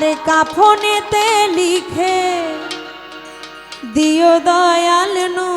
তার কাফনেতে লিখে দিও দয়াল নো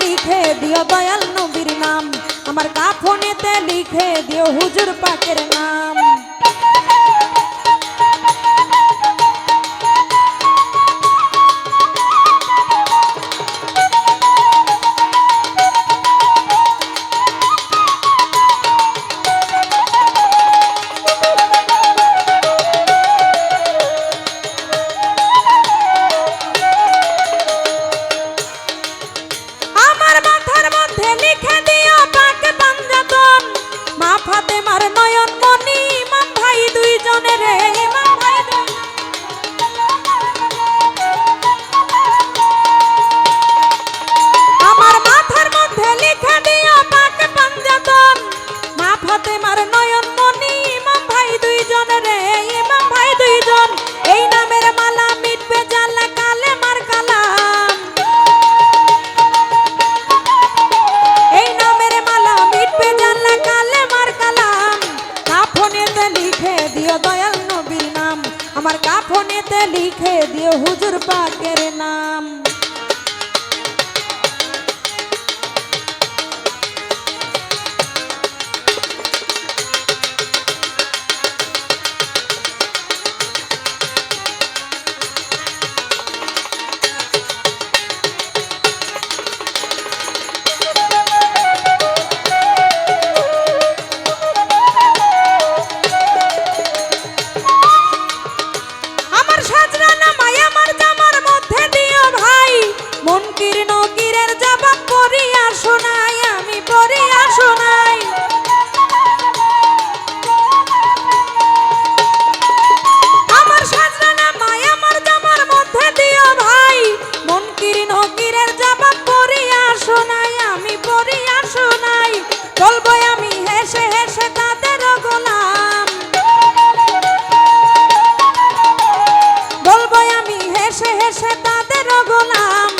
লিখে দিও দয়াল নবীর নাম। আমার কাফনেতে লিখে দিও হুজুর পাকের নাম। हमार का फोने ते लिखे दियो हुजूर पाकर नाम। করব আমি হেসে হেসে হেসে হেসে তাদের গোলাম।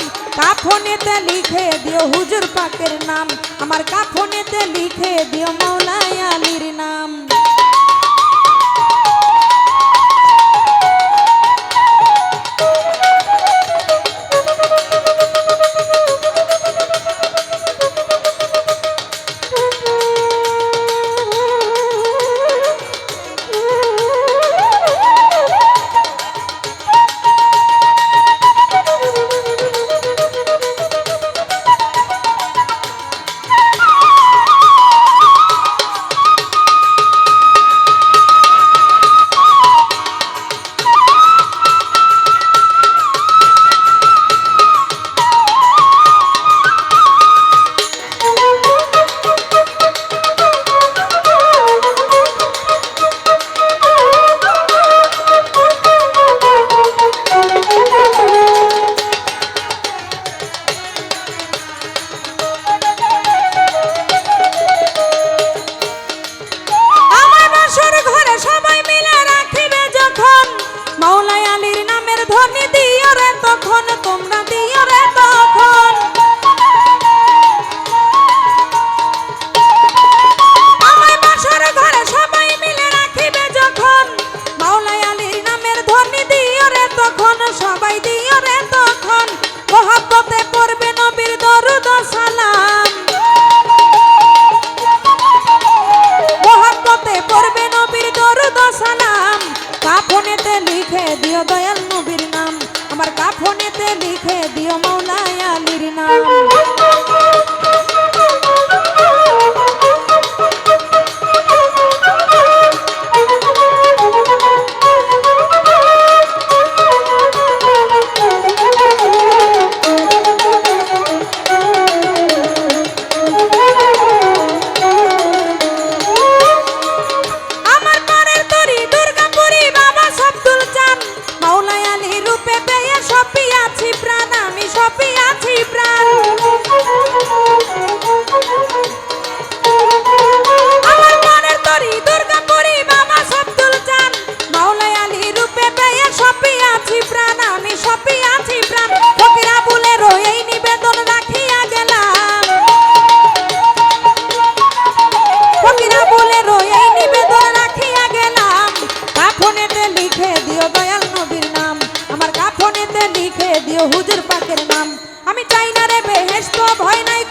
লিখে দিও হুজুর পাকের নাম। আমার কাফনেতে লিখে দিও মৌলায় নাম। মৌলায় আলীর নাম। লিখে দিও হুজুর পাকের নাম। আমি চাই না রে বেহেস্ত ভয় নাই